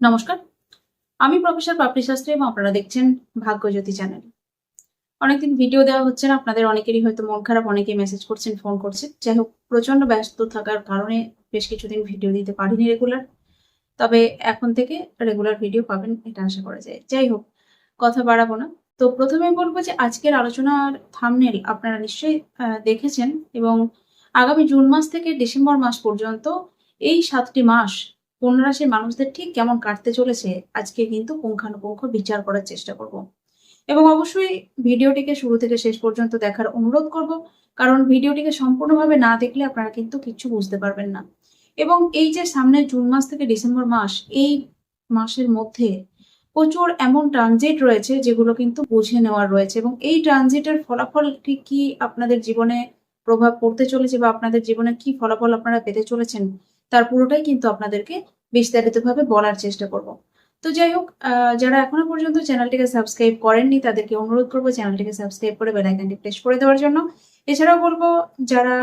নমস্কার। আমি প্রফেসর পাপড়ি শাস্ত্রী এবং আপনারা দেখছেন ভাগ্যজ্যোতি চ্যানেল। অনেকদিন ভিডিও দেওয়া হচ্ছে না, আপনাদের অনেকেরই হয়তো মন খারাপ অনেকে মেসেজ করছেন ফোন করছেন। যাই হোক প্রচণ্ড ব্যস্ত থাকার কারণে বেশ কিছুদিন ভিডিও দিতে পারিনি রেগুলার তবে এখন থেকে রেগুলার ভিডিও পাবেন এটা আশা করা যায়। যাই হোক, কথা বাড়াবো না। তো প্রথমে বলব যে আজকের আলোচনার থামনেল আপনারা নিশ্চয়ই দেখেছেন এবং আগামী জুন মাস থেকে ডিসেম্বর মাস পর্যন্ত এই সাতটি মাস কন্যা রাশির মানুষদের ঠিক কেমন কাটতে চলেছে, আজকে কিন্তু পুঙ্খানুপুঙ্খ বিচার করার চেষ্টা করব। এবং অবশ্যই ভিডিওটিকে শুরু থেকে শেষ পর্যন্ত দেখার অনুরোধ করব, কারণ ভিডিওটিকে সম্পূর্ণভাবে না দেখলে আপনারা কিন্তু কিছু বুঝতে পারবেন না। এবং এই যে সামনে জুন মাস থেকে ডিসেম্বর মাস, এই মাসের মধ্যে প্রচুর এমন ট্রানজিট রয়েছে যেগুলো কিন্তু বুঝে নেওয়ার রয়েছে। এবং এই ট্রানজিটের ফলাফল ঠিক কি আপনাদের জীবনে প্রভাব পড়তে চলেছে বা আপনাদের জীবনে কি ফলাফল আপনারা পেতে চলেছেন তার পুরোটাই কিন্তু আপনাদেরকে বিস্তারিতভাবে বলার চেষ্টা করব। তো যাই হোক যারা এখনও পর্যন্ত চ্যানেলটিকে সাবস্ক্রাইব করেননি, তাদেরকে অনুরোধ করব চ্যানেলটিকে সাবস্ক্রাইব করে বেল আইকনটি প্রেস করে দেওয়ার জন্য। এছাড়াও বলব, যারা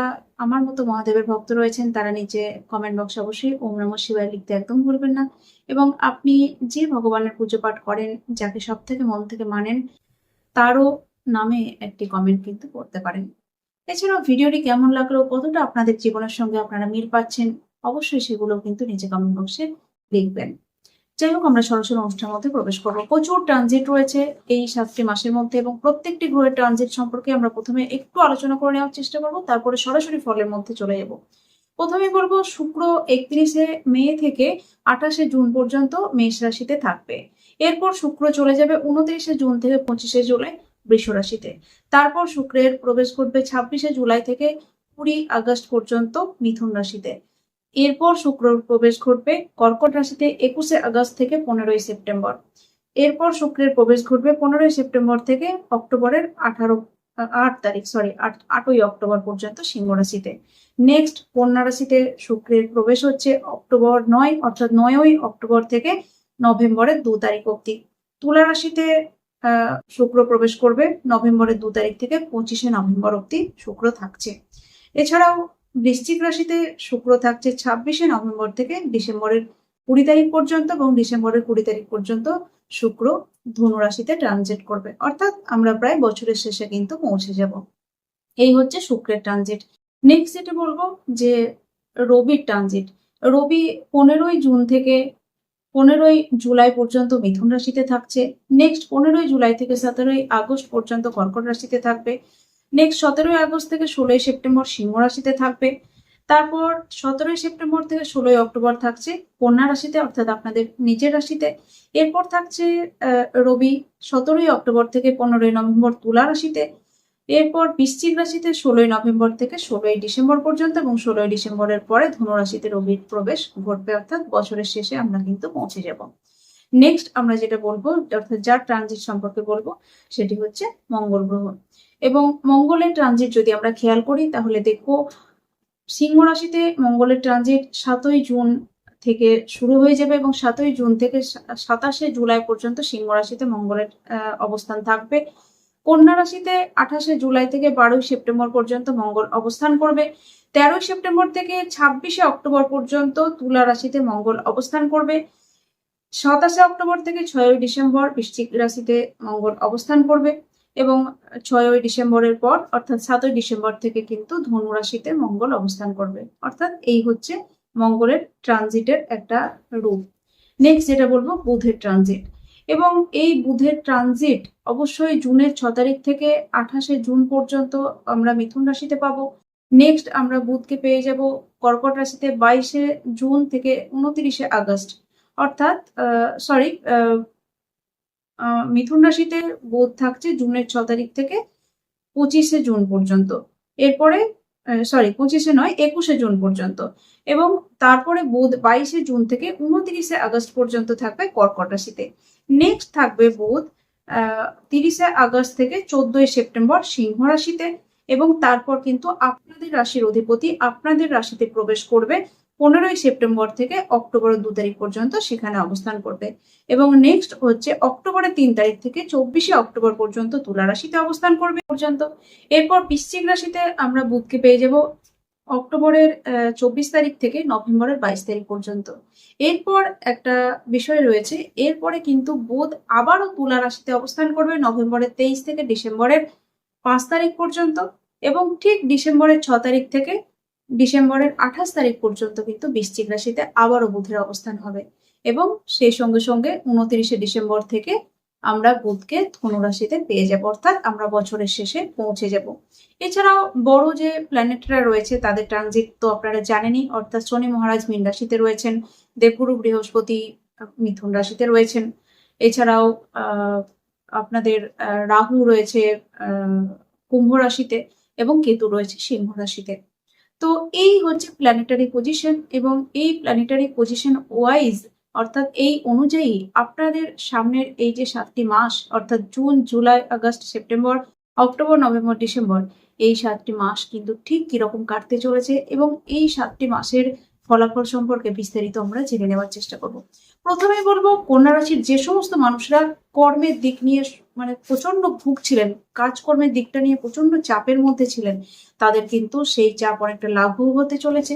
আমার মতো মহাদেবের ভক্ত রয়েছেন, তারা নিচে কমেন্ট বক্সে অবশ্যই ওম নম শিবায় লিখতে একদম ভুলবেন না। এবং আপনি যে ভগবানের পুজো পাঠ করেন, যাকে সব থেকে মন থেকে মানেন, তারও নামে একটি কমেন্ট কিন্তু করতে পারেন। এছাড়াও ভিডিওটি কেমন লাগল, কতটা আপনাদের জীবনের সঙ্গে আপনারা মিল পাচ্ছেন অবশ্যই সেগুলো কিন্তু নিচে কমেন্ট বক্সে লিখবেন যাই হোক, আমরা সরাসরি অনুষ্ঠানের মধ্যে প্রবেশ করব। প্রচুর ট্রানজিট রয়েছে এই সাতটি মাসের মধ্যে এবং প্রত্যেকটি গ্রহের ট্রানজিট সম্পর্কে আমরা প্রথমে একটু আলোচনা করে নেওয়ার চেষ্টা করব, তারপরে সরাসরি ফলের মধ্যে চলে যাব। প্রথমে বলব, শুক্র একত্রিশে মে থেকে আঠাশে জুন পর্যন্ত মেষ রাশিতে থাকবে। এরপর শুক্র চলে যাবে উনত্রিশে জুন থেকে পঁচিশে জুলাই বৃষ রাশিতে। তারপর শুক্রের প্রবেশ করবে ছাব্বিশে জুলাই থেকে কুড়ি আগস্ট পর্যন্ত মিথুন রাশিতে। এরপর শুক্র প্রবেশ ঘটবে কর্কট রাশিতে একুশে আগস্ট থেকে পনেরোই সেপ্টেম্বর। এরপর শুক্রের প্রবেশ ঘটবে পনেরোই সেপ্টেম্বর থেকে অক্টোবরের আঠারো, আট তারিখ সরি আট, আটই অক্টোবর পর্যন্ত সিংহ রাশিতে। নেক্সট কন্যা রাশিতে শুক্রের প্রবেশ হচ্ছে অক্টোবর নয়, অর্থাৎ নয়ই অক্টোবর থেকে নভেম্বরের দু তারিখ অবধি। তুলা রাশিতে শুক্র প্রবেশ করবে নভেম্বরের দু তারিখ থেকে পঁচিশে নভেম্বর অবধি শুক্র থাকছে। এছাড়াও বৃশ্চিক রাশিতে শুক্র থাকছে ছাব্বিশে নভেম্বর থেকে ডিসেম্বরের কুড়ি তারিখ পর্যন্ত এবং ডিসেম্বরের কুড়ি তারিখ পর্যন্ত শুক্র ধনু রাশিতে ট্রানজিট করবে। অর্থাৎ আমরা প্রায় বছরের শেষে কিন্তু পৌঁছে যাব। এই হচ্ছে শুক্রের ট্রানজিট নেক্সট যেটা বলব যে রবির ট্রানজিট রবি পনেরোই জুন থেকে পনেরোই জুলাই পর্যন্ত মিথুন রাশিতে থাকছে। নেক্সট পনেরোই জুলাই থেকে সতেরোই আগস্ট পর্যন্ত কর্কট রাশিতে থাকবে। নেক্সট সতেরোই আগস্ট থেকে ষোলোই সেপ্টেম্বর সিংহ রাশিতে থাকবে। তারপর সতেরোই সেপ্টেম্বর থেকে ষোলোই অক্টোবর থাকছে কন্যা রাশিতে, অর্থাৎ আপনাদের নিজের রাশিতে। এরপর থাকছে রবি সতেরোই অক্টোবর থেকে পনেরোই নভেম্বর তুলা রাশিতে। এরপর বৃশ্চিক রাশিতে ষোলোই নভেম্বর থেকে ষোলোই ডিসেম্বর পর্যন্ত এবং ষোলোই ডিসেম্বরের পরে ধনুরাশিতে রবির প্রবেশ ঘটবে, অর্থাৎ বছরের শেষে আমরা কিন্তু পৌঁছে যাব। নেক্সট আমরা যেটা বলব, অর্থাৎ যার ট্রানজিট সম্পর্কে বলব, সেটি হচ্ছে মঙ্গল গ্রহ। এবং মঙ্গলের ট্রানজিট যদি আমরা খেয়াল করি, তাহলে দেখব সিংহ রাশিতে মঙ্গলের ট্রানজিট সাতই জুন থেকে শুরু হয়ে যাবে এবং সাতই জুন থেকে সাতাশে জুলাই পর্যন্ত সিংহ রাশিতে মঙ্গলের অবস্থান থাকবে। কন্যা রাশিতে আঠাশে জুলাই থেকে বারোই সেপ্টেম্বর পর্যন্ত মঙ্গল অবস্থান করবে। তেরোই সেপ্টেম্বর থেকে ছাব্বিশে অক্টোবর পর্যন্ত তুলা রাশিতে মঙ্গল অবস্থান করবে। সাতাশে অক্টোবর থেকে ছয়ই ডিসেম্বর বৃশ্চিক রাশিতে মঙ্গল অবস্থান করবে। এবং ছয়ই ডিসেম্বরের পর, অর্থাৎ সাতই ডিসেম্বর থেকে কিন্তু ধনু রাশিতে মঙ্গল অবস্থান করবে। অর্থাৎ এই হচ্ছে মঙ্গলের ট্রানজিটের একটা রূপ। নেক্সট যেটা বলব, বুধের ট্রানজিট। এবং এই বুধের ট্রানজিট অবশ্যই জুনের ছ তারিখ থেকে আঠাশে জুন পর্যন্ত আমরা মিথুন রাশিতে পাবো। নেক্সট আমরা বুধকে পেয়ে যাব কর্কট রাশিতে বাইশে জুন থেকে উনত্রিশে আগস্ট। অর্থাৎ সরি মিথুন রাশিতে বোধ থাকছে জুনের ছ তারিখ থেকে পঁচিশে জুন পর্যন্ত। এরপরে সরি পঁচিশে নয়, একুশে জুন পর্যন্ত। এবং তারপরে বুধ বাইশে জুন থেকে উনত্রিশে আগস্ট পর্যন্ত থাকবে কর্কট রাশিতে। নেক্সট থাকবে বুধ তিরিশে আগস্ট থেকে চোদ্দই সেপ্টেম্বর সিংহ রাশিতে। এবং তারপর কিন্তু আপনাদের রাশির অধিপতি আপনাদের রাশিতে প্রবেশ করবে পনেরোই সেপ্টেম্বর থেকে অক্টোবরের দু তারিখ পর্যন্ত সেখানে অবস্থান করবে। এবং নেক্সট হচ্ছে অক্টোবরের তিন তারিখ থেকে চব্বিশে অক্টোবর পর্যন্ত তুলা রাশিতে অবস্থান করবে পর্যন্ত। এরপর বৃশ্চিক রাশিতে আমরা বুধকে পেয়ে যাব অক্টোবরের চব্বিশ তারিখ থেকে নভেম্বরের বাইশ তারিখ পর্যন্ত। এরপর একটা বিষয় রয়েছে, এরপরে কিন্তু বুধ আবারও তুলা রাশিতে অবস্থান করবে নভেম্বরের তেইশ থেকে ডিসেম্বরের পাঁচ তারিখ পর্যন্ত। এবং ঠিক ডিসেম্বরের ছ তারিখ থেকে ডিসেম্বরের আঠাশ তারিখ পর্যন্ত কিন্তু বৃশ্চিক রাশিতে আবারও বুধের অবস্থান হবে এবং সেই সঙ্গে সঙ্গে উনত্রিশে ডিসেম্বর থেকে আমরা বুধকে ধনু রাশিতে পেয়ে যাব, অর্থাৎ আমরা বছরের শেষে পৌঁছে যাব। এছাড়াও বড় যে প্ল্যানেটরা রয়েছে, তাদের ট্রানজিট তো আপনারা জানেনই, অর্থাৎ শনি মহারাজ মীন রাশিতে রয়েছেন, দেবগুরু বৃহস্পতি মিথুন রাশিতে রয়েছেন। এছাড়াও আপনাদের রাহু রয়েছে কুম্ভ রাশিতে এবং কেতু রয়েছে সিংহ রাশিতে। তো এই হচ্ছে প্ল্যানেটারি পজিশন এবং এই প্ল্যানেটারি পজিশন ওয়াইজ অর্থাৎ এই অনুযায়ী আপনাদের সামনের এই যে সাতটি মাস, অর্থাৎ June, July, August, September, October, November, December, এই সাতটি মাস কিন্তু ঠিক কীরকম কাটতে চলেছে এবং এই সাতটি মাসের ফলাফল সম্পর্কে বিস্তারিত আমরা জেনে নেওয়ার চেষ্টা করব। প্রথমে বলব, কন্যা রাশির যে সমস্ত মানুষরা কর্মের দিক নিয়ে মানে প্রচণ্ড ভুগছিলেন, কাজকর্মের দিকটা নিয়ে প্রচণ্ড চাপের মধ্যে ছিলেন, তাদের কিন্তু সেই চাপ অনেকটা লাঘব হতে চলেছে।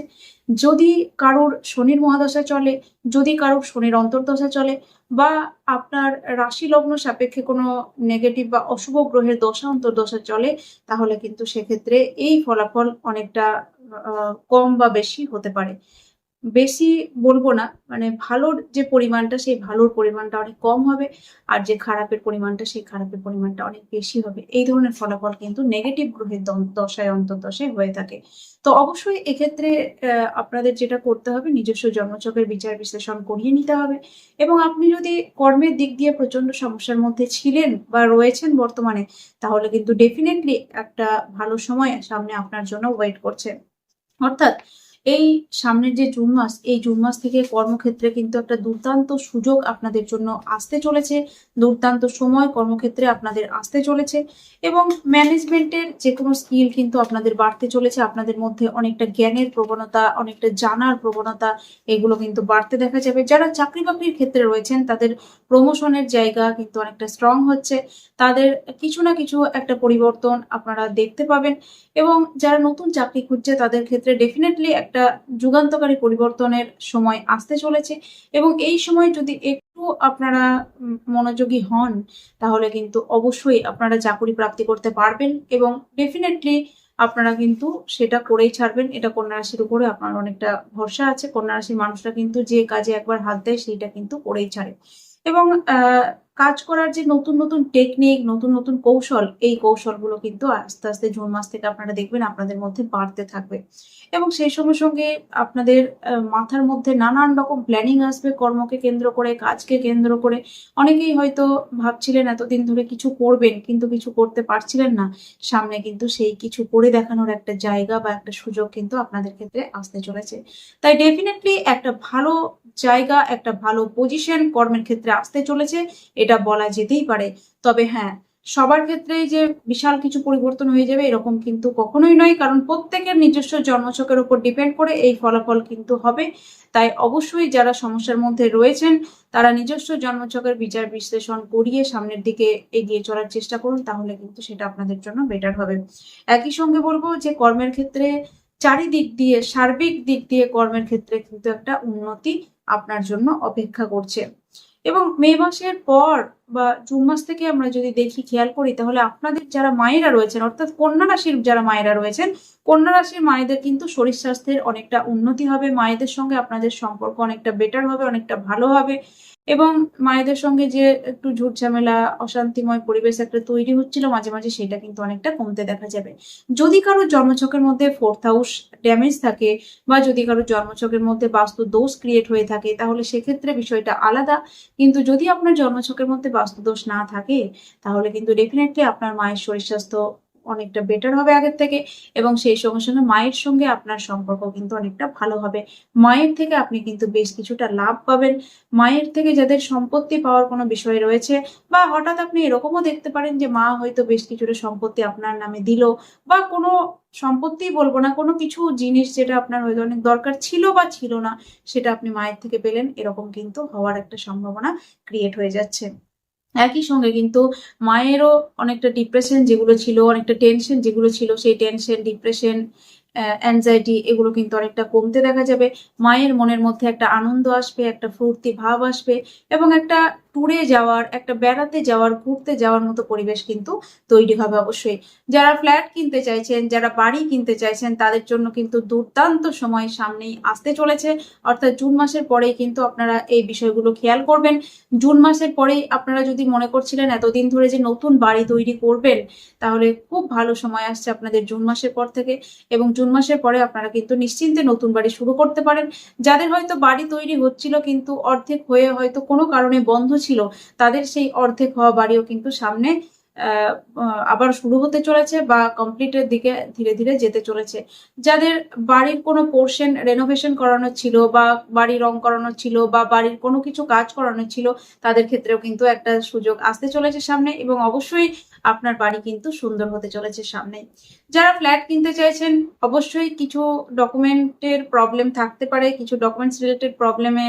যদি কারোর শনির মহাদশা চলে, যদি কারোর শনির অন্তর্দশা চলে, বা আপনার রাশি লগ্ন সাপেক্ষে কোনো নেগেটিভ বা অশুভ গ্রহের দশা, অন্তর্দশা চলে, তাহলে কিন্তু সেক্ষেত্রে এই ফলাফল অনেকটা কম বা বেশি হতে পারে। বেশি বলব না মানে ভালোর যে পরিমাণটা, সেই ভালোর পরিমাণটা অনেক কম হবে আর যে খারাপের পরিমাণটা, সেই খারাপের পরিমাণটা অনেক বেশি হবে। এই ধরনের ফলাফল কিন্তু নেগেটিভ গ্রহের দশায়, অন্তর্দশায় হয়ে থাকে। তো অবশ্যই এক্ষেত্রে আপনাদের যেটা করতে হবে, নিজস্ব জন্মচকের বিচার বিশ্লেষণ করিয়ে নিতে হবে এবং আপনি যদি কর্মের দিক দিয়ে প্রচণ্ড সমস্যার মধ্যে ছিলেন বা রয়েছেন বর্তমানে, তাহলে কিন্তু ডেফিনেটলি একটা ভালো সময় সামনে আপনার জন্য ওয়েট করছে। অর্থাৎ এই সামনের যে জুন মাস, এই জুন মাস থেকে কর্মক্ষেত্রে কিন্তু একটা দুর্দান্ত সুযোগ আপনাদের জন্য আসতে চলেছে। দুর্দান্ত সময় কর্মক্ষেত্রে আপনাদের আসতে চলেছে এবং ম্যানেজমেন্টের যে কোনো স্কিল কিন্তু আপনাদের বাড়তে চলেছে। আপনাদের মধ্যে অনেকটা জ্ঞানের প্রবণতা, অনেকটা জানার প্রবণতা, এগুলো কিন্তু বাড়তে দেখা যাবে। যারা চাকরি বাকরির ক্ষেত্রে রয়েছেন, তাদের প্রমোশনের জায়গা কিন্তু অনেকটা স্ট্রং হচ্ছে। তাদের কিছু না কিছু একটা পরিবর্তন আপনারা দেখতে পাবেন। এবং যারা নতুন চাকরি খুঁজছে, তাদের ক্ষেত্রে ডেফিনেটলি একটা যুগান্তকারী পরিবর্তনের সময় আসতে চলেছে। এবং এই সময় যদি একটু আপনারা মনোযোগী হন, তাহলে কিন্তু অবশ্যই আপনারা চাকরি প্রাপ্তি করতে পারবেন এবং ডেফিনেটলি আপনারা কিন্তু সেটা করেই ছাড়বেন। এটা কন্যা রাশির উপরে আপনার অনেকটা ভরসা আছে। কন্যা রাশির মানুষরা কিন্তু যে কাজে একবার হাত দেয়, সেইটা কিন্তু করেই ছাড়ে। এবং কাজ করার যে নতুন নতুন টেকনিক নতুন নতুন কৌশল, এই কৌশলগুলো কিন্তু আস্তে আস্তে জুন মাস থেকে আপনারা দেখবেন আপনাদের মধ্যে বাড়তে থাকবে। এবং সেই সঙ্গে সঙ্গে আপনাদের মাথার মধ্যে নানান রকম প্ল্যানিং আসবে, কর্মকে কেন্দ্র করে, কাজকে কেন্দ্র করে। অনেকেই হয়তো ভাবছিলেন, এতদিন ধরে কিছু করবেন, কিন্তু কিছু করতে পারছিলেন না। সামনে কিন্তু সেই কিছু করে দেখানোর একটা জায়গা বা একটা সুযোগ কিন্তু আপনাদের ক্ষেত্রে আসতে চলেছে। তাই ডেফিনেটলি একটা ভালো জায়গা, একটা ভালো পজিশন কর্মের ক্ষেত্রে আসতে চলেছে। এটা বলা যেতেই পারে। তবে হ্যাঁ সবার ক্ষেত্রেই যে বিশাল কিছু পরিবর্তন হয়ে যাবে এরকম কিন্তু কখনোই নয়, কারণ প্রত্যেকের নিজস্ব জন্মছকের উপর ডিপেন্ড করে এই ফলাফল কিন্তু হবে। তাই অবশ্যই যারা সমস্যার মধ্যে রয়েছেন, তারা নিজস্ব জন্মছকের বিচার বিশ্লেষণ করিয়ে সামনের দিকে এগিয়ে চলার চেষ্টা করুন, তাহলে কিন্তু সেটা আপনাদের জন্য বেটার হবে। একই সঙ্গে বলব যে কর্মের ক্ষেত্রে চারিদিক দিয়ে, সার্বিক দিক দিয়ে কর্মের ক্ষেত্রে কিন্তু একটা উন্নতি আপনার জন্য অপেক্ষা করছে। এবং মে মাসের পর বা জুন মাস থেকে আমরা যদি দেখি, খেয়াল করি, তাহলে আপনাদের যারা মায়েরা রয়েছেন, অর্থাৎ কন্যা রাশির যারা মায়েরা রয়েছেন, কন্যা রাশির মায়েদের কিন্তু শরীর স্বাস্থ্যের অনেকটা উন্নতি হবে, মায়েদের সঙ্গে আপনাদের সম্পর্ক অনেকটা বেটার হবে, অনেকটা ভালো হবে। এবং মায়েদের সঙ্গে যে একটু ঝুট ঝামেলা অশান্তিময় পরিবেশ একটা তৈরি হচ্ছিল, মাঝে মাঝে সেটা কিন্তু অনেকটা কমতে দেখা যাবে। যদি কারও জন্মছকের মধ্যে ফোর্থ হাউস ড্যামেজ থাকে বা যদি কারও জন্মছকের মধ্যে বাস্তু দোষ ক্রিয়েট হয়ে থাকে, তাহলে সেক্ষেত্রে বিষয়টা আলাদা। কিন্তু যদি আপনার জন্মছকের মধ্যে বাস্তু দোষ না থাকে, তাহলে কিন্তু ডেফিনেটলি আপনার মায়ের শরীর স্বাস্থ্য অনেকটা বেটার হবে আগের থেকে এবং সেই সঙ্গে সঙ্গে মায়ের সঙ্গে আপনার সম্পর্ক কিন্তু অনেকটা ভালো হবে। মায়ের থেকে আপনি কিন্তু বেশ কিছুটা লাভ পাবেন। মায়ের থেকে যাদের সম্পত্তি পাওয়ার কোনো বিষয় রয়েছে বা হঠাৎ আপনি এরকমও দেখতে পারেন যে মা হয়তো বেশ কিছুটা সম্পত্তি আপনার নামে দিল বা কোনো সম্পত্তি বলব না, কোনো কিছু জিনিস যেটা আপনার হয়তো অনেক দরকার ছিল বা ছিল না, সেটা আপনি মায়ের থেকে পেলেন, এরকম কিন্তু হওয়ার একটা সম্ভাবনা ক্রিয়েট হয়ে যাচ্ছে। একই সঙ্গে কিন্তু মায়েরও অনেকটা ডিপ্রেশন যেগুলো ছিল, অনেকটা টেনশন যেগুলো ছিল, সেই টেনশন ডিপ্রেশন অ্যাংজাইটি এগুলো কিন্তু অনেকটা কমতে দেখা যাবে। মায়ের মনের মধ্যে একটা আনন্দ আসবে, একটা ফুর্তি ভাব আসবে এবং একটা ট্যুরে যাওয়ার, একটা বেড়াতে যাওয়ার, ঘুরতে যাওয়ার মতো পরিবেশ কিন্তু তৈরি হবে অবশ্যই। যারা ফ্ল্যাট কিনতে চাইছেন, যারা বাড়ি কিনতে চাইছেন, তাদের জন্য কিন্তু দুর্দান্ত সময় সামনেই আসতে চলেছে। অর্থাৎ জুন মাসের পরেই কিন্তু আপনারা এই বিষয়গুলো খেয়াল করবেন। জুন মাসের পরেই আপনারা যদি মনে করছিলেন এতদিন ধরে যে নতুন বাড়ি তৈরি করবেন, তাহলে খুব ভালো সময় আসছে আপনাদের জুন মাসের পর থেকে এবং জুন মাসের পরে আপনারা কিন্তু নিশ্চিন্তে নতুন বাড়ি শুরু করতে পারেন। যাদের হয়তো বাড়ি তৈরি হচ্ছিল কিন্তু অর্ধেক হয়ে হয়তো কোনো কারণে বন্ধ ছিল, তাদের সেই অর্ধেক হওয়া বাড়িও কিন্তু সামনে আবার শুরু হতে চলেছে বা কমপ্লিটের দিকে ধীরে ধীরে যেতে চলেছে। যাদের বাড়ির কোনো পোর্শন রেনোভেশন করানো ছিল বা বাড়ি রং করানো ছিল বা বাড়ির কোনো কিছু কাজ করানো ছিল, তাদের ক্ষেত্রেও কিন্তু একটা সুযোগ আসতে চলেছে সামনে এবং অবশ্যই আপনার বাড়ি কিন্তু সুন্দর হতে চলেছে সামনে। যারা ফ্ল্যাট কিনতে চাইছেন, অবশ্যই কিছু ডকুমেন্টের প্রবলেম থাকতে পারে, কিছু ডকুমেন্টস রিলেটেড প্রবলেমে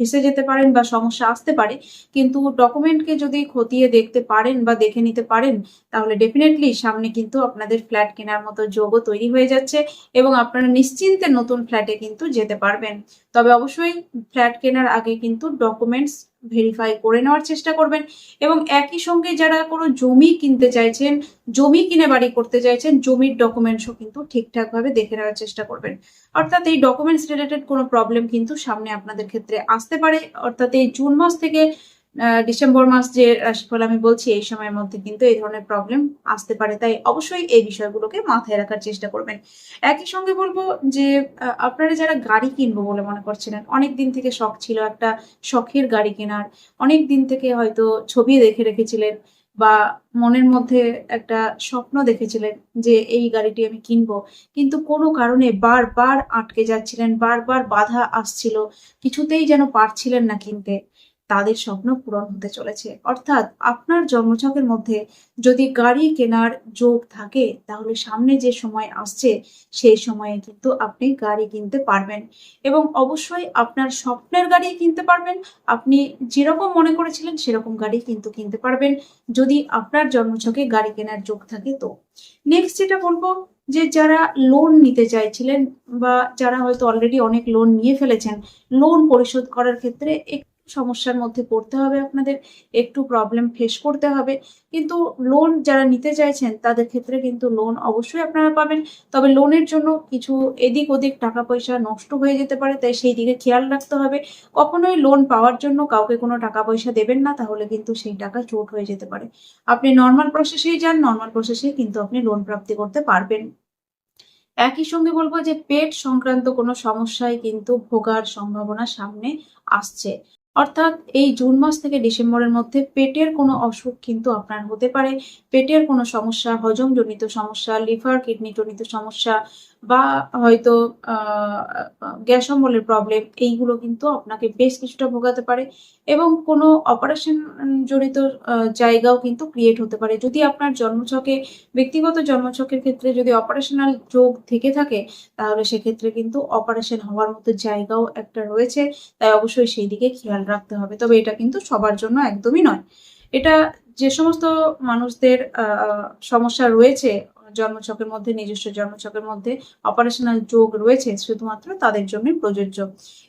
ফেসে যেতে পারেন বা সমস্যা আসতে পারে, কিন্তু ডকুমেন্টকে যদি খতিয়ে দেখতে পারেন বা দেখে নিতে পারেন, তাহলে ডেফিনেটলি সামনে কিন্তু আপনাদের ফ্ল্যাট কেনার মতো যোগও তৈরি হয়ে যাচ্ছে এবং আপনারা নিশ্চিন্তে নতুন ফ্ল্যাটে কিন্তু যেতে পারবেন। তবে অবশ্যই ফ্ল্যাট কেনার আগে কিন্তু ডকুমেন্টস ভেরিফাই করে নেওয়ার চেষ্টা করবেন এবং একই সঙ্গে যারা কোনো জমি কিনতে চাইছেন, জমি কিনে বাড়ি করতে চাইছেন, জমির ডকুমেন্টসও কিন্তু ঠিকঠাকভাবে দেখে নেওয়ার চেষ্টা করবেন। অর্থাৎ এই ডকুমেন্টস রিলেটেড কোনো প্রবলেম কিন্তু সামনে আপনাদের ক্ষেত্রে আসতে পারে। অর্থাৎ এই জুন মাস থেকে ডিসেম্বর মাস যে রাশিফল আমি বলছি, এই সময়ের মধ্যে কিন্তু এই ধরনের প্রবলেম আসতে পারে। তাই অবশ্যই এই বিষয়গুলোকে মাথায় রাখার চেষ্টা করবেন। একই সঙ্গে বলব যে আপনারা যারা গাড়ি কিনবো বলে মনে করছিলেন, অনেক দিন থেকে শখ ছিল একটা শখের গাড়ি কেনার। অনেক দিন থেকে হয়তো ছবি দেখে রেখেছিলেন বা মনের মধ্যে একটা স্বপ্ন দেখেছিলেন যে, এই গাড়িটি আমি কিনবো। কিন্তু কোনো কারণে বারবার আটকে যাচ্ছিলেন, বারবার বাধা আসছিল। কিছুতেই যেন পারছিলেন না কিনতে। তাদের স্বপ্ন পূরণ হতে চলেছে। অর্থাৎ আপনার জন্মছকের মধ্যে যদি গাড়ি কেনার যোগ থাকে, তাহলে সামনে যে সময় আসছে, সেই সময়ে কিন্তু আপনি গাড়ি কিনতে পারবেন। এবং অবশ্যই আপনার স্বপ্নের গাড়ি কিনতে পারবেন। আপনি যেরকম মনে করেছিলেন, সেরকম গাড়ি কিন্তু কিনতে পারবেন। যদি আপনার জন্মছকে গাড়ি কেনার যোগ থাকে তো। নেক্সট যেটা বলব, যে যারা লোন নিতে চাইছিলেন বা যারা হয়তো অলরেডি অনেক লোন নিয়ে ফেলেছেন লোন পরিশোধ করার ক্ষেত্রে সমস্যার মধ্যে পড়তে হবে, আপনাদের একটু প্রবলেম ফেস করতে হবে। কিন্তু লোন যারা নিতে চাইছেন, তাদের ক্ষেত্রে কিন্তু লোন অবশ্যই আপনারা পাবেন। তবে লোনের জন্য কিছু এদিক ওদিক টাকা পয়সা নষ্ট হয়ে যেতে পারে, তাই সেই দিকে খেয়াল রাখতে হবে। কখনোই লোন পাওয়ার জন্য কাউকে কোনো টাকা পয়সা দেবেন না, তাহলে কিন্তু সেই টাকা চোট হয়ে যেতে পারে। আপনি নর্মাল প্রসেসেই যান নর্মাল প্রসেসেই কিন্তু আপনি লোন প্রাপ্তি করতে পারবেন। একই সঙ্গে বলব যে পেট সংক্রান্ত কোনো সমস্যায় কিন্তু ভোগার সম্ভাবনা সামনে আসছে। অর্থাৎ এই জুন মাস থেকে ডিসেম্বরের মধ্যে পেটের কোনো অসুখ কিন্তু আপনার হতে পারে। পেটের কোনো সমস্যা, হজমজনিত সমস্যা, লিভার কিডনি জনিত সমস্যা বা হয়তো গ্যাস অম্বলের প্রবলেম এইগুলো কিন্তু আপনাকে বেশ কিছুটা ভোগাতে পারে এবং কোনো অপারেশন আহ, জায়গাও কিন্তু ক্রিয়েট হতে পারে। যদি আপনার জন্মছকে ব্যক্তিগত জন্মছকের ক্ষেত্রে যদি অপারেশনাল যোগ থেকে থাকে তাহলে সেক্ষেত্রে কিন্তু অপারেশন হওয়ার মতো জায়গাও একটা রয়েছে। তাই অবশ্যই সেই দিকে খেয়াল রাখতে হবে। তবে এটা কিন্তু সবার জন্য একদমই নয়। এটা যে সমস্ত মানুষদের সমস্যা রয়েছে জন্মছকের মধ্যে, নিজস্ব জন্মছকের মধ্যে অপারেশনাল যোগ রয়েছে শুধুমাত্র তাদের জন্যই প্রযোজ্য।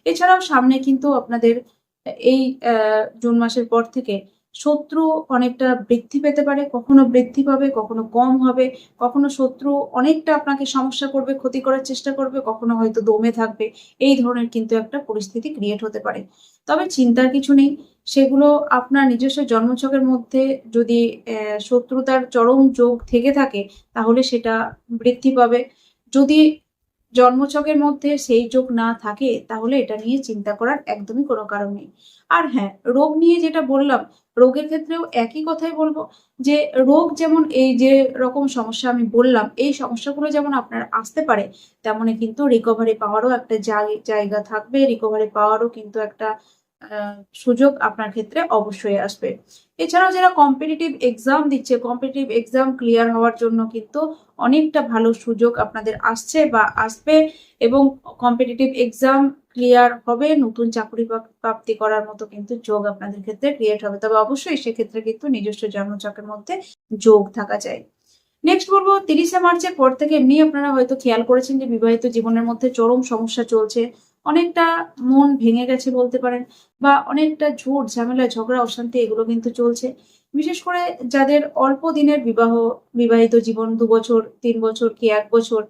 এছাড়াও সামনে কিন্তু আপনাদের এই জুন মাসের পর থেকে শত্রু অনেকটা বৃদ্ধি পেতে পারে, কখনো বৃদ্ধি পাবে, কখনো কম হবে, কখনো শত্রু অনেকটা আপনাকে সমস্যা করবে, ক্ষতি করার চেষ্টা করবে, কখনো হয়তো দমে থাকবে, এই ধরনের কিন্তু একটা পরিস্থিতি ক্রিয়েট হতে পারে। তবে চিন্তার কিছু নেই সেগুলো আপনার নিজস্ব জন্মছকের মধ্যে যদি শত্রুতার চরম যোগ থেকে থাকে, তাহলে সেটা বৃদ্ধি পাবে। যদি জন্মছকের মধ্যে সেই যোগ না থাকে, তাহলে এটা নিয়ে চিন্তা করার একদমই কোনো কারণ নেই। আর হ্যাঁ রোগ নিয়ে যেটা বললাম, রোগের ক্ষেত্রেও একই কথাই বলব যে, রোগ যেমন এই যে রকম সমস্যা আমি বললাম, এই সমস্যাগুলো যেমন আপনার আসতে পারে, তেমনই কিন্তু রিকভারি পাওয়ারও একটা জায়- জায়গা থাকবে। রিকভারি পাওয়ারও কিন্তু একটা সুযোগ আপনার ক্ষেত্রে অবশ্যই আসবে। এছাড়াও যারা কম্পিটিটিভ এক্সাম দিচ্ছে কম্পিটিটিভ এক্সাম ক্লিয়ার হওয়ার জন্য কিন্তু অনেকটা ভালো সুযোগ আপনাদের আসছে বা আসবে এবং কম্পিটিটিভ এক্সাম ক্লিয়ার হবে, নতুন চাকরি প্রাপ্তি করার মতো কিন্তু যোগ আপনাদের ক্ষেত্রে ক্রিয়েট হবে। তবে অবশ্যই সেক্ষেত্রে কিন্তু নিজস্ব জন্মচকের মধ্যে যোগ থাকা চাই নেক্সট বলব, তিরিশে মার্চের পর থেকে এমনি আপনারা হয়তো খেয়াল করেছেন যে বিবাহিত জীবনের মধ্যে চরম সমস্যা চলছে। অনেকটা মন ভেঙে গেছে বলতে পারেন, বা অনেকটা ঝুট ঝামেলা, ঝগড়া, অশান্তি এগুলো কিন্তু চলছে। বিশেষ করে যাদের অল্প দিনের বিবাহ, বিবাহিত জীবন, দু বছর, তিন বছর কি এক বছর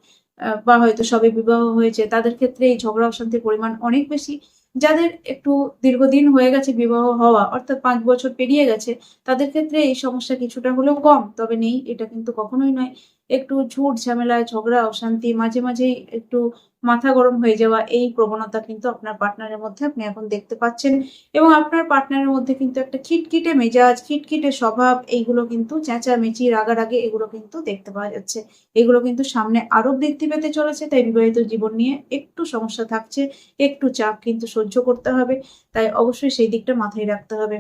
বা হয়তো সবে বিবাহ হয়েছে, তাদের ক্ষেত্রে এই ঝগড়া, অশান্তির পরিমাণ অনেক বেশি। যাদের একটু দীর্ঘদিন হয়ে গেছে বিবাহ হওয়া, অর্থাৎ পাঁচ বছর পেরিয়ে গেছে, তাদের ক্ষেত্রে এই সমস্যা কিছুটা হলেও কম। তবে নেই, এটা কিন্তু কখনোই নয়। একটু ঝুট ঝামেলা, ঝগড়া, অশান্তি, মাঝে মাঝেই একটু মাথা গরম হয়ে যাওয়া, এই প্রবণতা কিন্তু আপনার পার্টনারের মধ্যে আপনি এখন দেখতে পাচ্ছেন। এবং আপনার পার্টনারের মধ্যে কিন্তু একটা খিটখিটে মেজাজ, খিটখিটে স্বভাব, এইগুলো কিন্তু চেঁচামেচি, রাগারাগি, এগুলো কিন্তু দেখতে পাওয়া যাচ্ছে। এগুলো কিন্তু সামনে আরও বৃদ্ধি পেতে চলেছে, তাই বিবাহিত জীবন নিয়ে একটু সমস্যা থাকছে, একটু চাপ কিন্তু সহ্য করতে হবে। তাই অবশ্যই সেই দিকটা মাথায় রাখতে হবে।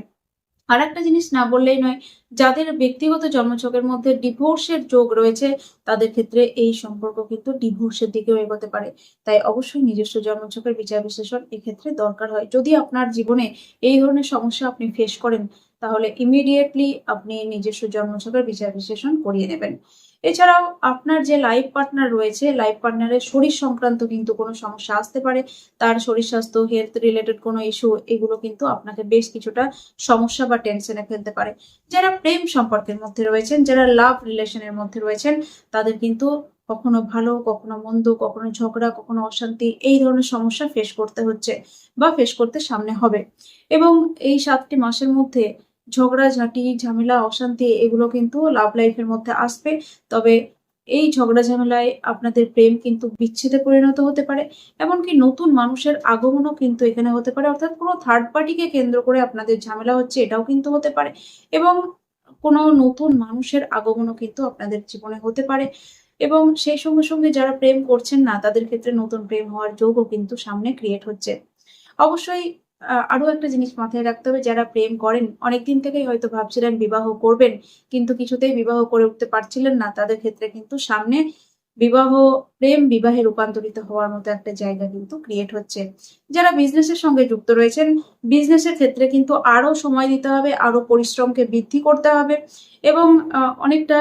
আর একটা জিনিস না বললেই নয়, যাদের ব্যক্তিগত জন্মছকের মধ্যে ডিভোর্সের যোগ রয়েছে, তাদের ক্ষেত্রে এই সম্পর্ক কিন্তু ডিভোর্সের দিকেও এগোতে পারে। তাই অবশ্যই নিজস্ব জন্মছকের বিচার বিশ্লেষণ এক্ষেত্রে দরকার হয়। যদি আপনার জীবনে এই ধরনের সমস্যা আপনি ফেস করেন, তাহলে ইমিডিয়েটলি আপনি নিজস্ব জন্মছকের বিচার বিশ্লেষণ করিয়ে নেবেন। এছাড়াও আপনার যে লাইফ পার্টনার রয়েছে লাইফ পার্টনারের শরীর সংক্রান্ত কিন্তু কোনো সমস্যা আসতে পারে। তার শরীর স্বাস্থ্য হেলথ রিলেটেড কোনো ইস্যু এগুলো কিন্তু আপনাকে বেশ কিছুটা সমস্যা বা টেনশনে ফেলতে পারে। যারা প্রেম সম্পর্কের মধ্যে রয়েছেন, যারা লাভ রিলেশনের মধ্যে রয়েছেন, তাদের কিন্তু কখনো ভালো, কখনো মন্দ, কখনো ঝগড়া, কখনো অশান্তি এই ধরনের সমস্যা ফেস করতে হচ্ছে বা ফেস করতে সামনে হবে। এবং এই সাতটি মাসের মধ্যে ঝগড়া ঝাঁটি ঝামেলা, অশান্তি, এগুলো কিন্তু লাভ লাইফের মধ্যে আসবে। তবে এই ঝগড়া ঝামেলায় আপনাদের প্রেম কিন্তু বিচ্ছেদে পরিণত হতে পারে, এমনকি নতুন মানুষের আগমনও কিন্তু এখানে হতে পারে। অর্থাৎ কোনো থার্ড পার্টিকে কেন্দ্র করে আপনাদের ঝামেলা হচ্ছে, এটাও কিন্তু হতে পারে। এবং কোনো নতুন মানুষের আগমনও কিন্তু আপনাদের জীবনে হতে পারে। এবং সেই সঙ্গে সঙ্গে যারা প্রেম করছেন না, তাদের ক্ষেত্রে নতুন প্রেম হওয়ার যোগও কিন্তু সামনে ক্রিয়েট হচ্ছে। অবশ্যই আরও একটা জিনিস মাথায় রাখতে হবে, যারা প্রেম করেন, অনেকদিন থেকেই হয়তো ভাবছিলেন বিবাহ করবেন, কিন্তু কিছুতেই বিবাহ করে উঠতে পারছিলেন না। তাদের ক্ষেত্রে কিন্তু সামনে বিবাহ, প্রেম, বিবাহে রূপান্তরিত হওয়ার মতো একটা জায়গা কিন্তু ক্রিয়েট হচ্ছে। যারা বিজনেসের সঙ্গে যুক্ত রয়েছেন বিজনেসের ক্ষেত্রে কিন্তু আরও সময় দিতে হবে, আরও পরিশ্রমকে বৃদ্ধি করতে হবে এবং অনেকটা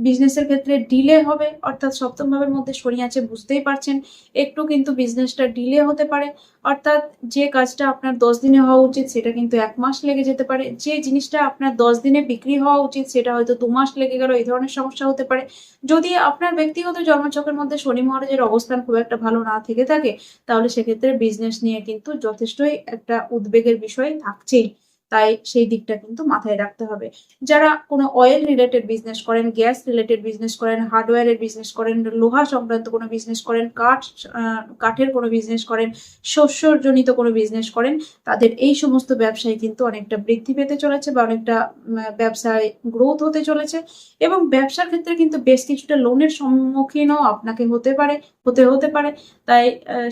বিজনেসের ক্ষেত্রে ডিলে হবে, অর্থাৎ সপ্তম ভাবের মধ্যে শনি আছে, বুঝতেই পারছেন। একটু কিন্তু বিজনেসটা ডিলে হতে পারে, অর্থাৎ যে কাজটা আপনার দশ দিনে হওয়া উচিত, সেটা কিন্তু এক মাস লেগে যেতে পারে। যে জিনিসটা আপনার দশ দিনে বিক্রি হওয়া উচিত, সেটা হয়তো দু মাস লেগে গেল, এই ধরনের সমস্যা হতে পারে। যদি আপনার ব্যক্তিগত জন্মছকের মধ্যে শনি মহারাজের অবস্থান খুব একটা ভালো না থেকে থাকে, তাহলে সেক্ষেত্রে বিজনেস নিয়ে কিন্তু যথেষ্টই একটা উদ্বেগের বিষয় থাকছেই। তাই সেই দিকটা কিন্তু মাথায় রাখতে হবে। যারা কোনো অয়েল রিলেটেড বিজনেস করেন গ্যাস রিলেটেড বিজনেস করেন হার্ডওয়্যারের বিজনেস করেন, লোহা সংক্রান্ত কোনো বিজনেস করেন, কাঠ কাঠের কোনো বিজনেস করেন, শস্যজনিত কোনো বিজনেস করেন, তাদের এই সমস্ত ব্যবসায় কিন্তু অনেকটা বৃদ্ধি পেতে চলেছে বা অনেকটা ব্যবসায় গ্রোথ হতে চলেছে এবং ব্যবসার ক্ষেত্রে কিন্তু বেশ কিছুটা লোনের সম্মুখীনও আপনাকে হতে পারে, হতে হতে পারে। তাই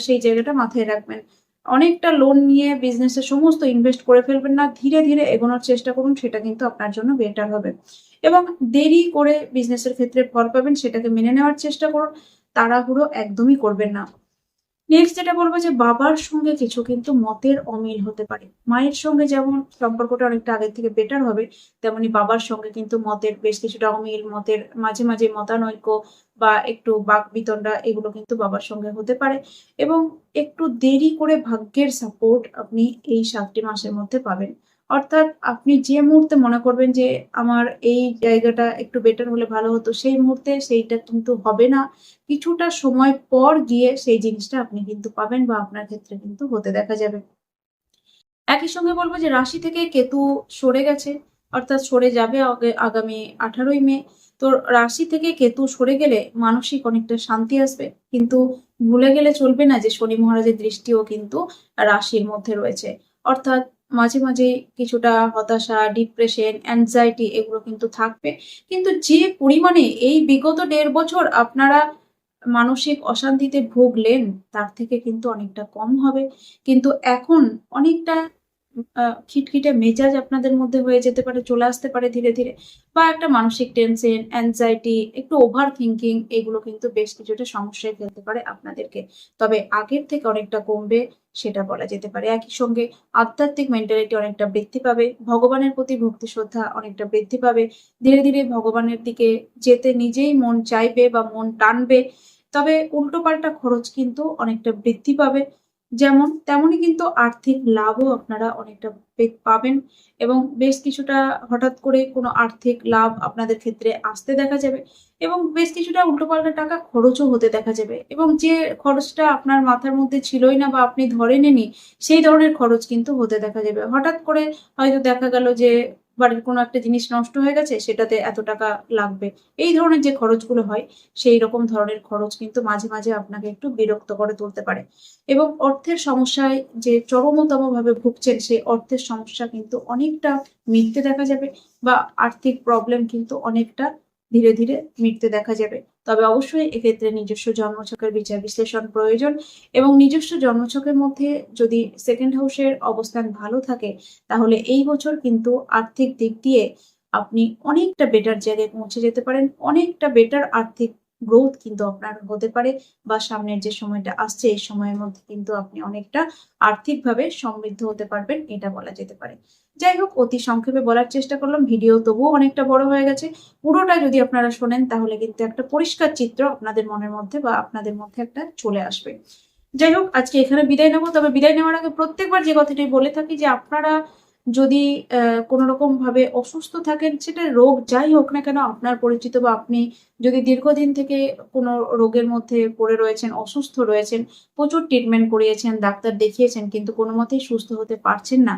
সেই জায়গাটা মাথায় রাখবেন। অনেকটা লোন নিয়ে বিজনেসে সমস্ত ইনভেস্ট করে ফেলবেন না, ধীরে ধীরে এগোনোর চেষ্টা করুন, সেটা কিন্তু আপনার জন্য বেটার হবে। এবং দেরি করে বিজনেসের ক্ষেত্রে ফল পাবেন, সেটাকে মেনে নেওয়ার চেষ্টা করুন, তাড়াহুড়ো একদমই করবেন না। নেক্সট যেটা বলব যে বাবার সঙ্গে কিছু কিন্তু মতের অমিল হতে পারে। মায়ের সঙ্গে যেমন সম্পর্কটা অনেকটা আগের থেকে বেটার হবে, তেমনি বাবার সঙ্গে কিন্তু মতের বেশ কিছুটা অমিল, মতের মাঝে মাঝে মতানৈক্য বা একটু বাক বিতণ্ডা এগুলো কিন্তু বাবার সঙ্গে হতে পারে। এবং একটু দেরি করে ভাগ্যের সাপোর্ট আপনি এই সাতটি মাসের মধ্যে পাবেন। অর্থাৎ আপনি যে মুহূর্তে মনে করবেন যে আমার এই জায়গাটা একটু বেটার হলে ভালো হতো, সেই মুহূর্তে সেইটা কিন্তু হবে না। কিছুটা সময় পর গিয়ে সেই জিনিসটা আপনি কিন্তু পাবেন বা আপনার ক্ষেত্রে কিন্তু হতে দেখা যাবে। একই সঙ্গে বলব যে রাশি থেকে কেতু সরে গেছে, অর্থাৎ সরে যাবে আগামী আঠারোই মে। তো রাশি থেকে কেতু সরে গেলে মানসিক অনেকটা শান্তি আসবে। কিন্তু ভুলে গেলে চলবে না যে শনি মহারাজের দৃষ্টিও কিন্তু রাশির মধ্যে রয়েছে। অর্থাৎ মাঝে মাঝে কিছুটা হতাশা ডিপ্রেশন অ্যাংজাইটি এগুলো কিন্তু থাকবে। কিন্তু যে পরিমাণে এই বিগত দেড় বছর আপনারা মানসিক অশান্তিতে ভুগলেন, তার থেকে কিন্তু অনেকটা কম হবে। কিন্তু এখন অনেকটা খিটখিটে মেজাজ আপনাদের মধ্যে হয়ে যেতে পারে, চলে আসতে পারে ধীরে ধীরে। বা একটা মানসিক টেনশন অ্যাংজাইটি একটু ওভার থিঙ্কিং এগুলো কিন্তু বেশ কিছুটা সমস্যায় ফেলতে পারে আপনাদেরকে। তবে আগের থেকে অনেকটা কমবে। সেটা বলা যেতে পারে। একই সঙ্গে আধ্যাত্মিক মেন্টালিটি অনেকটা বৃদ্ধি পাবে, ভগবানের প্রতি ভক্তি শ্রদ্ধা অনেকটা বৃদ্ধি পাবে। ধীরে ধীরে ভগবানের দিকে যেতে নিজেই মন চাইবে বা মন টানবে, তবে উল্টো পাল্টা খরচ কিন্তু অনেকটা বৃদ্ধি পাবে। যেমন, তেমনই কিন্তু আর্থিক লাভও আপনারা অনেকটা পাবেন এবং বেশ কিছুটা হঠাৎ করে কোনো আর্থিক লাভ আপনাদের ক্ষেত্রে আসতে দেখা যাবে এবং বেশ কিছুটা উল্টোপাল্টা টাকা খরচও হতে দেখা যাবে এবং যে খরচটা আপনার মাথার মধ্যে ছিলই না বা আপনি ধরেননি সেই ধরনের খরচ কিন্তু হতে দেখা যাবে। হঠাৎ করে হয়তো দেখা গেল যে বাড়ির কোনো একটা জিনিস নষ্ট হয়ে গেছে, সেটাতে এত টাকা লাগবে। এই ধরনের যে খরচগুলো হয়, সেই রকম ধরনের খরচ কিন্তু মাঝে মাঝে আপনাকে একটু বিরক্ত করে তুলতে পারে। এবং অর্থের সমস্যায় যে চরমতম ভাবে ভুগছেন, সেই অর্থের সমস্যা কিন্তু অনেকটা মিটতে দেখা যাবে বা আর্থিক প্রবলেম কিন্তু অনেকটা ধীরে ধীরে মিটতে দেখা যাবে। তবে অবশ্যই এক্ষেত্রে নিজস্ব জন্মছকের বিচার বিশ্লেষণ প্রয়োজন এবং নিজস্ব জন্মছকের মধ্যে যদি সেকেন্ড হাউসের অবস্থান ভালো থাকে, তাহলে এই বছর কিন্তু আর্থিক দিক দিয়ে আপনি অনেকটা বেটার জায়গায় পৌঁছে যেতে পারেন, অনেকটা বেটার আর্থিক গ্রোথ কিন্তু আপনার হতে পারে বা সামনের যে সময়টা আসছে, এই সময়ের মধ্যে কিন্তু আপনি অনেকটা আর্থিকভাবে সমৃদ্ধ হতে পারবেন, এটা বলা যেতে পারে। যাই হোক, অতি সংক্ষেপে বলার চেষ্টা করলাম, ভিডিও তবুও অনেকটা বড় হয়ে গেছে। পুরোটা যদি আপনারা শোনেন, তাহলে কিন্তু একটা পরিষ্কার চিত্র আপনাদের মনের মধ্যে বা আপনাদের মধ্যে একটা চলে আসবে। যাই হোক, আজকে এখানে বিদায় নেব, তবে বিদায় নেওয়ার আগে প্রত্যেকবার যে কথাটি বলে থাকি যে আপনারা যদি কোনো রকম ভাবে অসুস্থ থাকেন, সেটা রোগ যাই হোক না কেন, আপনার পরিচিত বা আপনি যদি দীর্ঘদিন থেকে কোনো রোগের মধ্যে পড়ে রয়েছেন, অসুস্থ রয়েছেন, প্রচুর ট্রিটমেন্ট করিয়েছেন, ডাক্তার দেখিয়েছেন, কিন্তু কোনো মতেই সুস্থ হতে পারছেন না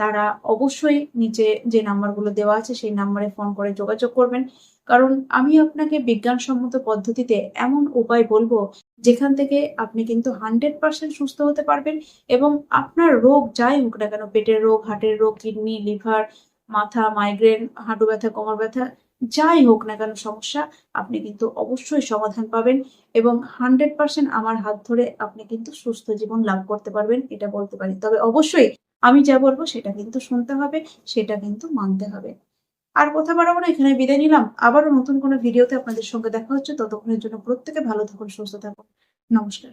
তারা অবশ্যই নিচে যে নাম্বারগুলো দেওয়া আছে সেই নাম্বারে ফোন করে যোগাযোগ করবেন। কারণ আমি আপনাকে বিজ্ঞানসম্মত পদ্ধতিতে এমন উপায় বলব, যেখান থেকে আপনি কিন্তু হান্ড্রেড পার্সেন্ট সুস্থ হতে পারবেন এবং আপনার রোগ যাই হোক না কেন, পেটের রোগ, হার্টের রোগ, কিডনি, লিভার, মাথা, মাইগ্রেন, হাঁটু ব্যথা, কোমর ব্যথা, যাই হোক না কেন সমস্যা, আপনি কিন্তু অবশ্যই সমাধান পাবেন এবং হান্ড্রেড পার্সেন্ট আমার হাত ধরে আপনি কিন্তু সুস্থ জীবন লাভ করতে পারবেন, এটা বলতে পারি। তবে অবশ্যই আমি যা বলব সেটা কিন্তু শুনতে হবে, সেটা কিন্তু মানতে হবে। আর কথা বাড়াবো না এখানে বিদায় নিলাম। আবারও নতুন কোনো ভিডিওতে আপনাদের সঙ্গে দেখা হচ্ছে। ততক্ষণের জন্য প্রত্যেকে ভালো থাকুন, সুস্থ থাকুন। নমস্কার।